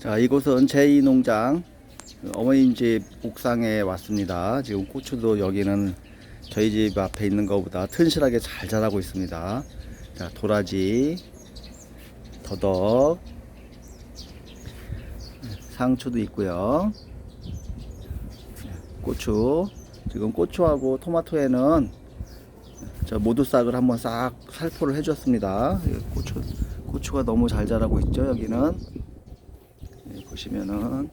자, 이곳은 제2 농장 어머님 집 옥상에 왔습니다. 지금 고추도 여기는 저희 집 앞에 있는 것보다 튼실하게 잘 자라고 있습니다. 자, 도라지, 더덕, 상추도 있고요. 고추. 지금 고추하고 토마토에는 저 모두싹을 한번 싹 살포를 해줬습니다. 예, 고추, 고추가 너무 잘 자라고 있죠. 여기는 예, 보시면은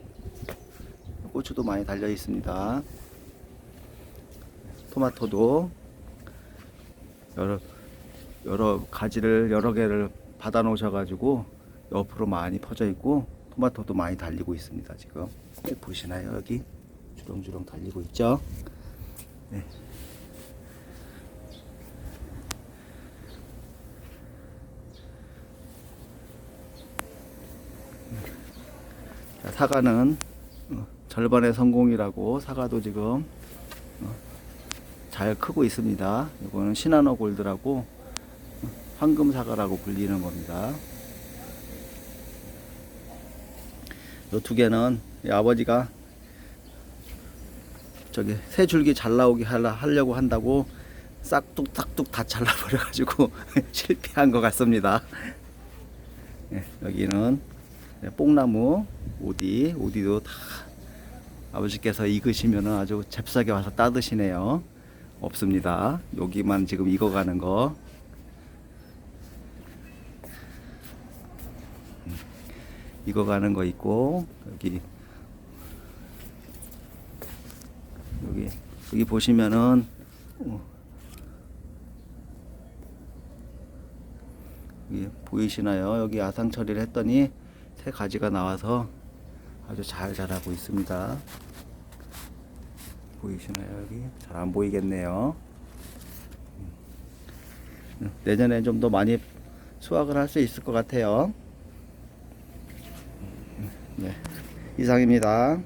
고추도 많이 달려 있습니다. 토마토도 여러 여러 가지를 여러 개를 받아 놓으셔 가지고 옆으로 많이 퍼져 있고 토마토도 많이 달리고 있습니다. 지금 예, 보시나요 여기 주렁주렁 달리고 있죠. 자, 사과는 어, 절반의 성공이라고 사과도 지금 어, 잘 크고 있습니다. 이거는 시나노 골드라고 어, 황금 사과라고 불리는 겁니다. 이 두 개는 이 아버지가 저기 새 줄기 잘 나오게 하려, 하려고 한다고 싹둑 싹둑 다 잘라버려가지고 실패한 것 같습니다. 예, 여기는 네, 뽕나무, 오디, 오디도 다 아버지께서 익으시면은 아주 잽싸게 와서 따드시네요. 없습니다. 여기만 지금 익어가는 거. 음, 익어가는 거 있고 여기 여기 여기 보시면은 어, 보이시나요? 여기 아상 처리를 했더니 새 가지가 나와서 아주 잘 자라고 있습니다. 보이시나요? 여기 잘 안 보이겠네요. 음, 내년에 좀 더 많이 수확을 할 수 있을 것 같아요. 네, 이상입니다.